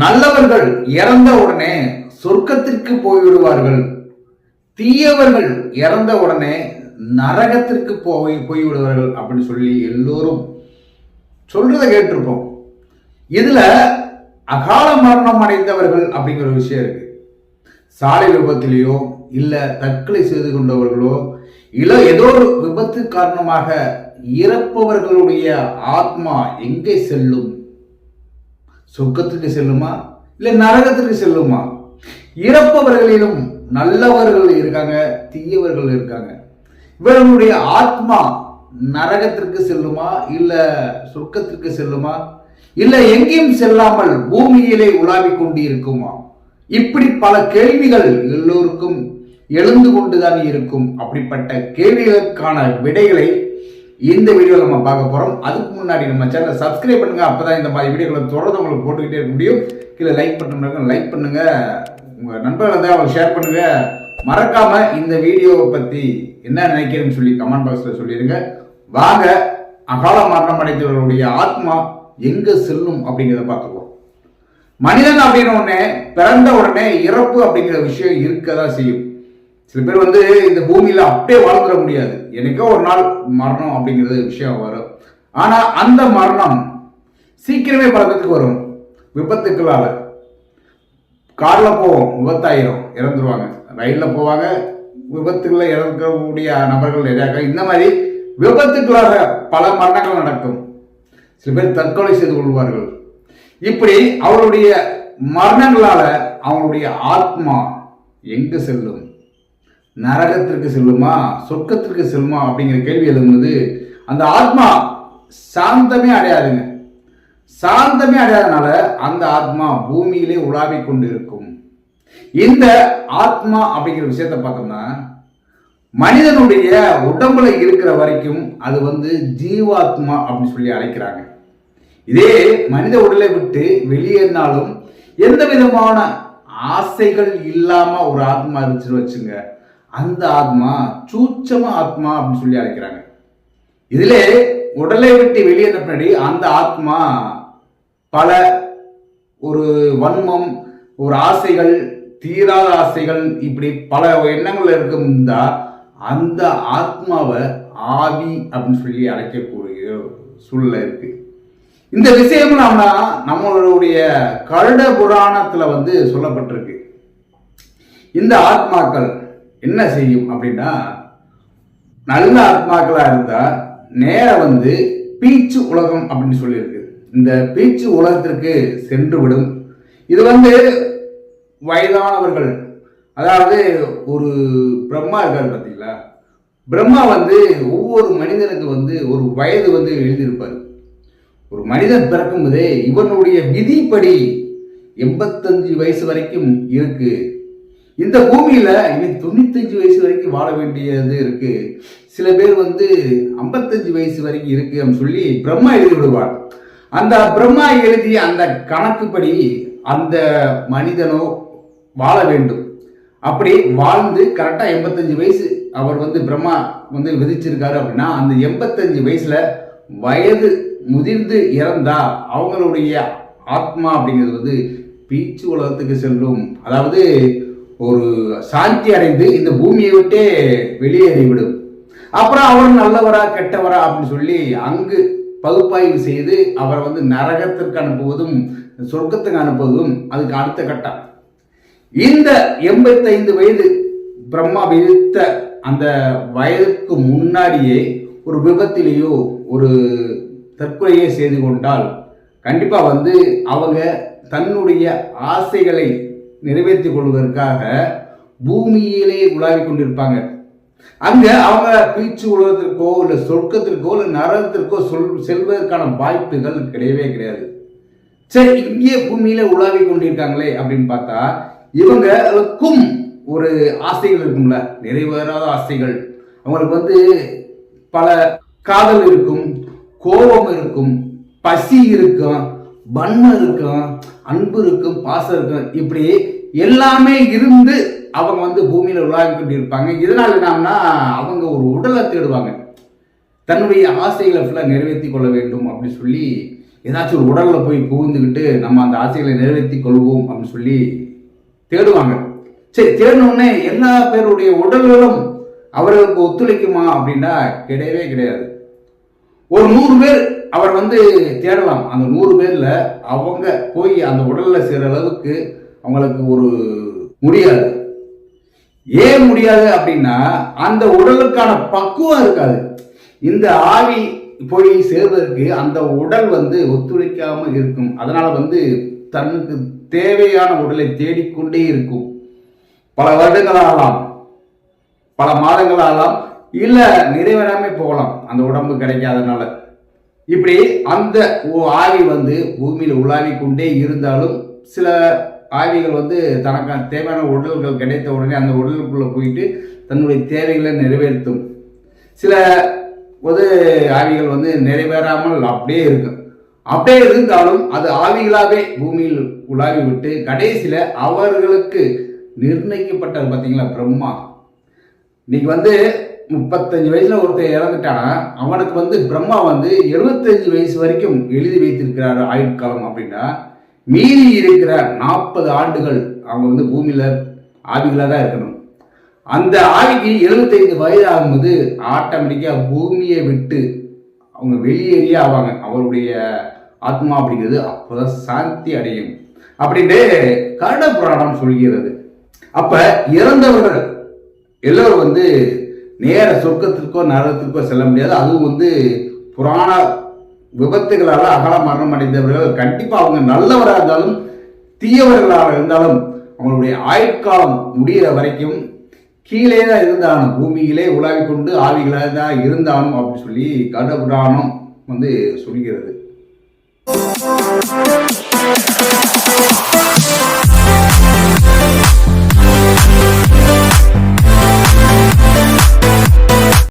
நல்லவர்கள் இறந்த உடனே சொர்க்கத்திற்கு போய்விடுவார்கள். தீயவர்கள் இறந்த உடனே நரகத்திற்கு போய் போய்விடுவார்கள் அப்படின்னு சொல்லி எல்லோரும் சொல்றதை கேட்டிருப்போம். இதுல அகால மரணம் அடைந்தவர்கள் அப்படிங்கிற ஒரு விஷயம் இருக்கு. சாலை விபத்திலேயோ இல்ல தற்கொலை செய்து கொண்டவர்களோ இல்ல ஏதோ ஒரு விபத்து காரணமாக இறப்பவர்களுடைய ஆத்மா எங்கே செல்லும்? சொர்க்கத்துக்கு செல்லுமா? இல்லை நரகத்திற்கு செல்லுமா? இறப்பவர்களிலும் நல்லவர்கள் இருக்காங்க தீயவர்கள் இருக்காங்க. இவர்களுடைய ஆத்மா நரகத்திற்கு செல்லுமா? இல்ல சொர்க்கத்திற்கு செல்லுமா? இல்ல எங்கேயும் செல்லாமல் பூமியிலே உலாவிக் கொண்டு இருக்குமா இப்படி பல கேள்விகள் எல்லோருக்கும் எழுந்து கொண்டுதான் இருக்கும். அப்படிப்பட்ட கேள்விகளுக்கான விடைகளை இந்த வீடியோவில் நம்ம பார்க்க போகிறோம் அதுக்கு முன்னாடி நம்ம சேனலை சப்ஸ்கிரைப் அப்போ தான் இந்த மாதிரி வீடியோக்களை தொடர்ந்து உங்களுக்கு போட்டுக்கிட்டே இருக்க முடியும். கீழே லைக் பண்ணுறவங்க லைக் பண்ணுங்கள் உங்கள் நண்பர்கள் வந்து அவங்க ஷேர் பண்ணுங்கள் மறக்காமல் இந்த வீடியோவை பற்றி என்ன நினைக்கிறேன்னு சொல்லி கமெண்ட் பாக்ஸில் சொல்லிடுங்க. வாங்க. அகால மரணம் அடைந்தவர்களுடைய ஆத்மா எங்கே செல்லும் அப்படிங்கிறத பார்த்துக்குவோம் மனிதன் அப்படின்னு உடனே பிறந்த உடனே இறப்பு அப்படிங்கிற விஷயம் இருக்க தான் செய்யும். சில பேர் வந்து இந்த பூமியில அப்படியே வாழ்ந்துட முடியாது. என்னைக்கோ ஒரு நாள் மரணம் அப்படிங்கிறது விஷயம் வரும். ஆனா அந்த மரணம் சீக்கிரமே பழக்கத்துக்கு வரும். விபத்துக்களால. கார்ல போவோம் விபத்தாயிரும் இறந்துருவாங்க. ரயில்ல போவாங்க விபத்துக்குள்ள இறக்கக்கூடிய நபர்கள் நிறையா இந்த மாதிரி விபத்துக்களாக பல மரணங்கள் நடக்கும். சில பேர் தற்கொலை செய்து கொள்வார்கள். இப்படி அவருடைய மரணங்களால அவங்களுடைய ஆத்மா எங்கு செல்லும்? நரகத்திற்கு செல்லுமா? சொர்க்கத்திற்கு செல்லுமா? அப்படிங்கிற கேள்வி எழும்போது அந்த ஆத்மா சாந்தமே அடையாதுங்க. சாந்தமே அடையாதனால அந்த ஆத்மா பூமியிலே உலாவி கொண்டு இருக்கும் இந்த ஆத்மா அப்படிங்கிற விஷயத்த பார்த்தோம்னா மனிதனுடைய உடம்புல இருக்கிற வரைக்கும் அது வந்து ஜீவாத்மா அப்படின்னு சொல்லி அழைக்கிறாங்க. இதே மனித உடலை விட்டு வெளியேறினாலும் எந்த விதமான ஆசைகள் இல்லாம ஒரு ஆத்மா இருந்துச்சுன்னு வச்சுங்க. அந்த ஆத்மா சூட்சம ஆத்மா அப்படின்னு சொல்லி அழைக்கிறாங்க. இதில் உடலை விட்டு வெளியேற பின்னாடி அந்த ஆத்மா பல ஒரு வன்மம் ஒரு ஆசைகள் தீராத ஆசைகள் இப்படி பல எண்ணங்கள் இருக்கும்தா அந்த ஆத்மாவை ஆவி அப்படின்னு சொல்லி அழைக்கக்கூடிய சூழ்நிலை இருக்கு. இந்த விஷயம் நம்ம நம்மளுடைய கருட புராணத்துல வந்து சொல்லப்பட்டிருக்கு. இந்த ஆத்மாக்கள் என்ன செய்யும் அப்படின்னா நல்ல ஆத்மாக்களாக இருந்தால் நேரம் வந்து பீச்சு உலகம் அப்படின்னு சொல்லியிருக்கு. இந்த பீச்சு உலகத்திற்கு சென்று விடும் இது வந்து வயதானவர்கள் அதாவது ஒரு பிரம்மா இருக்கார் பார்த்தீங்களா? பிரம்மா வந்து ஒவ்வொரு மனிதனுக்கு வந்து ஒரு வயது வந்து எழுதியிருப்பார். ஒரு மனிதன் பிறக்கும் போதே இவனுடைய விதிப்படி எண்பத்தஞ்சு வயசு வரைக்கும் இருக்குது இந்த பூமியில இவன் தொண்ணூத்தஞ்சு வயசு வரைக்கும் வாழ வேண்டியது இருக்கு. சில பேர் வந்து ஐம்பத்தஞ்சு வயசு வரைக்கும் இருக்கு அப்படின்னு சொல்லி பிரம்மா எழுதி விடுவார் அந்த பிரம்மா எழுதிய அந்த கணக்குப்படி அந்த மனிதனோ வாழ வேண்டும். அப்படி வாழ்ந்து கரெக்டாக எண்பத்தஞ்சு வயசு அவர் வந்து பிரம்மா வந்து விதிச்சிருக்காரு அப்படின்னா அந்த எண்பத்தஞ்சு வயசுல வயது முதிர்ந்து இறந்தா அவங்களுடைய ஆத்மா அப்படிங்கிறது வந்து பீச்சு உலகத்துக்கு செல்லும். அதாவது ஒரு சாந்தி அடைந்து இந்த பூமியை விட்டே வெளியேறிவிடும் அப்புறம் அவர் நல்லவரா கெட்டவரா அப்படின்னு சொல்லி அங்கு பகுப்பாய்வு செய்து அவரை வந்து நரகத்திற்கு அனுப்புவதும் சொர்க்கத்துக்கு அனுப்புவதும் அதுக்கு அடுத்த கட்டம். இந்த எண்பத்தைந்து வயது பிரம்மா விதித்த அந்த வயதுக்கு முன்னாடியே ஒரு விபத்திலேயோ ஒரு தற்கொலையே செய்து கொண்டால் கண்டிப்பாக வந்து அவங்க தன்னுடைய ஆசைகளை நிறைவேற்றி கொள்வதற்காக பூமியிலே உலாவிக் கொண்டிருப்பாங்க. அங்க அவங்க பீச்சு உலகத்திற்கோ இல்ல சொர்க்கத்திற்கோ இல்ல நரகத்திற்கோ சொல் செல்வதற்கான வாய்ப்புகள் கிடையவே கிடையாது. சரி இங்கே பூமியில உலாவி கொண்டிருக்காங்களே அப்படின்னு பார்த்தா இவங்களுக்கும் ஒரு ஆசைகள் இருக்கும்ல. நிறைவேறாத ஆசைகள். அவங்களுக்கு வந்து பல காதல் இருக்கும் கோபம் இருக்கும் பசி இருக்கும் வன்மம் இருக்கும் அன்பு இருக்கும் பாசம் இருக்கும். இப்படி எல்லாமே இருந்து அவங்க வந்து பூமியில உலாவிக் இருப்பாங்க இதனால என்னன்னா அவங்க ஒரு உடலை தேடுவாங்க. தன்னுடைய ஆசைகளை ஃபுல்லாக நிறைவேற்றி கொள்ள வேண்டும் அப்படின்னு சொல்லி ஏதாச்சும் ஒரு உடலில் போய் புகுந்துக்கிட்டு நம்ம அந்த ஆசைகளை நிறைவேற்றி கொள்வோம் அப்படின்னு சொல்லி தேடுவாங்க. சரி தேடணுன்னே எல்லா பேருடைய உடல்களும் அவர்களுக்கு ஒத்துழைக்குமா அப்படின்னா கிடையவே கிடையாது. ஒரு நூறு பேர் அவர் வந்து தேடலாம். அந்த நூறு பேர்ல அவங்க போய் அந்த உடல்ல சேர அளவுக்கு அவங்களுக்கு ஒரு முடியாது. ஏன் முடியாது அப்படின்னா அந்த உடலுக்கான பக்குவம் இருக்காது. இந்த ஆவி போய் சேர்வதற்கு அந்த உடல் வந்து ஒத்துழைக்காம இருக்கும். அதனால வந்து தனக்கு தேவையான உடலை தேடிக்கொண்டே இருக்கும். பல வருடங்கள் ஆகலாம் பல மாதங்கள் ஆகலாம் இல்ல நிறைவேறாமே போகலாம். அந்த உடம்பு கிடைக்காதனால. இப்படி அந்த ஓ ஆவி வந்து பூமியில் உலாவி கொண்டே இருந்தாலும் சில ஆவிகள் வந்து தனக்கான தேவையான உடல்கள் கிடைத்த உடனே அந்த உடலுக்குள்ளே போயிட்டு தன்னுடைய தேவைகளை நிறைவேற்றும். சில பொது ஆவிகள் வந்து நிறைவேறாமல் அப்படியே இருக்கும். அப்படியே இருந்தாலும் அது ஆவிகளாகவே பூமியில் உலாவி விட்டு கடைசியில் அவர்களுக்கு நிர்ணயிக்கப்பட்டது பார்த்தீங்களா? பிரம்மா. இன்னைக்கு வந்து முப்பத்தஞ்சு வயசுல ஒருத்தர் இறந்துட்டானா அவனுக்கு வந்து பிரம்மா வந்து எழுபத்தஞ்சு வயசு வரைக்கும் எழுதி வைத்திருக்கிறார் ஆயுட்காலம் அப்படின்னா மீறி இருக்கிற நாற்பது ஆண்டுகள் அவங்க வந்து பூமியில ஆவிகளாக தான் இருக்கணும். அந்த ஆவிக்கு எழுபத்தைந்து வயது ஆகும்போது ஆட்டோமேட்டிக்காக பூமியை விட்டு அவங்க வெளியேறியே ஆவாங்க. அவருடைய ஆத்மா அப்படிங்கிறது அப்போதான் சாந்தி அடையும். அப்படின்ட்டு கருட புராணம் சொல்கிறது. அப்ப இறந்தவர்கள் எல்லோரும் வந்து நேர சொர்க்கத்திற்கோ நரகத்திற்கோ செல்ல முடியாது. அதுவும் வந்து புராண விபத்துகளால் அகல மரணம் அடைந்தவர்கள் கண்டிப்பாக அவங்க நல்லவராக இருந்தாலும் தீயவர்களாக இருந்தாலும் அவங்களுடைய ஆயுட்காலம் முடிகிற வரைக்கும் கீழே தான் இருந்தாலும் பூமியிலே உலாவிக் கொண்டு ஆவிகளாக தான் இருந்தாலும் அப்படின்னு சொல்லி கடபுராணம் புராணம் வந்து சொல்கிறது.